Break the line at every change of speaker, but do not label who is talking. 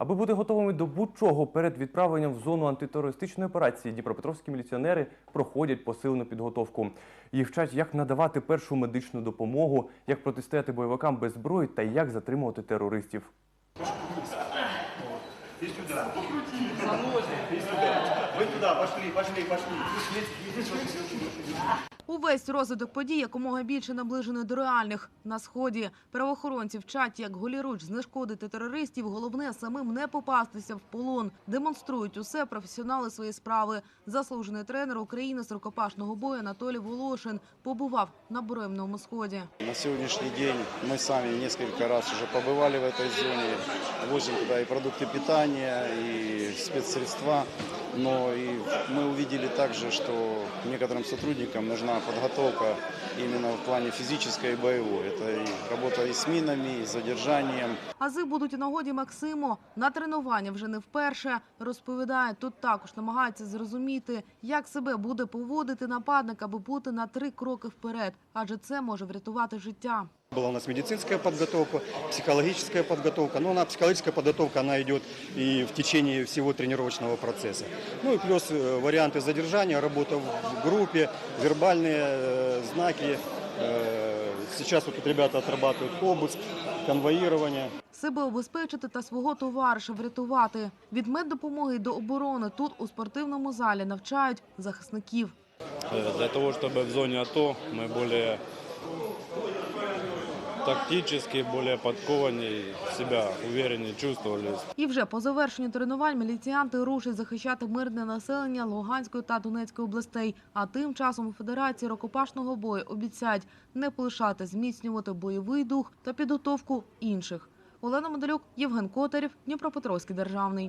Аби бути готовими до будь-чого перед відправленням в зону антитерористичної операції, дніпропетровські міліціонери проходять посилену підготовку. Їх вчать, як надавати першу медичну допомогу, як протистояти бойовикам без зброї та як затримувати терористів.
Вы туда, пошли, пошли, пошли.
Увесь розвиток подій якомога більше наближений до реальних. На сході правоохоронці вчать, як голіруч знешкодити терористів. Головне самим не попастися в полон. Демонструють усе професіонали своєї справи. Заслужений тренер України з рукопашного бою Анатолій Волошин побував на буремному сході.
На сегодняшний день мы сами несколько раз уже побывали в этой зоне, возим туда и продукты питания, и спецсредства, но и мы увидели также, что некоторым сотрудникам нужна подготовка именно в плане физической и боевой. Это и работа и с минами, и с задержанием,
Ази будуть у нагоді Максиму. На тренування вже не вперше. Розповідає, тут також намагається зрозуміти, як себе буде поводити нападник, аби бути на три кроки вперед. Адже це може врятувати життя.
Была у нас медицинская подготовка, психологическая подготовка. Но она, психологическая подготовка, она идет и в течение всего тренировочного процесса. Ну и плюс э, варианты задержания, работа в группе, вербальные э, знаки. Э, Сейчас вот тут ребята отрабатывают обыск, конвоирование.
Себе обезпечити та свого товариша врятувати. Від меддопомоги й до оборони тут у спортивному залі навчають захисників.
Э, Для того, чтобы в зоне АТО мы более тактически, более подкованнее себя увереннее чувствовали.
І вже по завершенню тренувань міліціянти рушать захищати мирне населення Луганської та Донецької областей. А тим часом у Федерації рукопашного бою обіцяють не полишати зміцнювати бойовий дух та підготовку інших. Олена Медалюк, Євген Котарів, Дніпропетровський державний.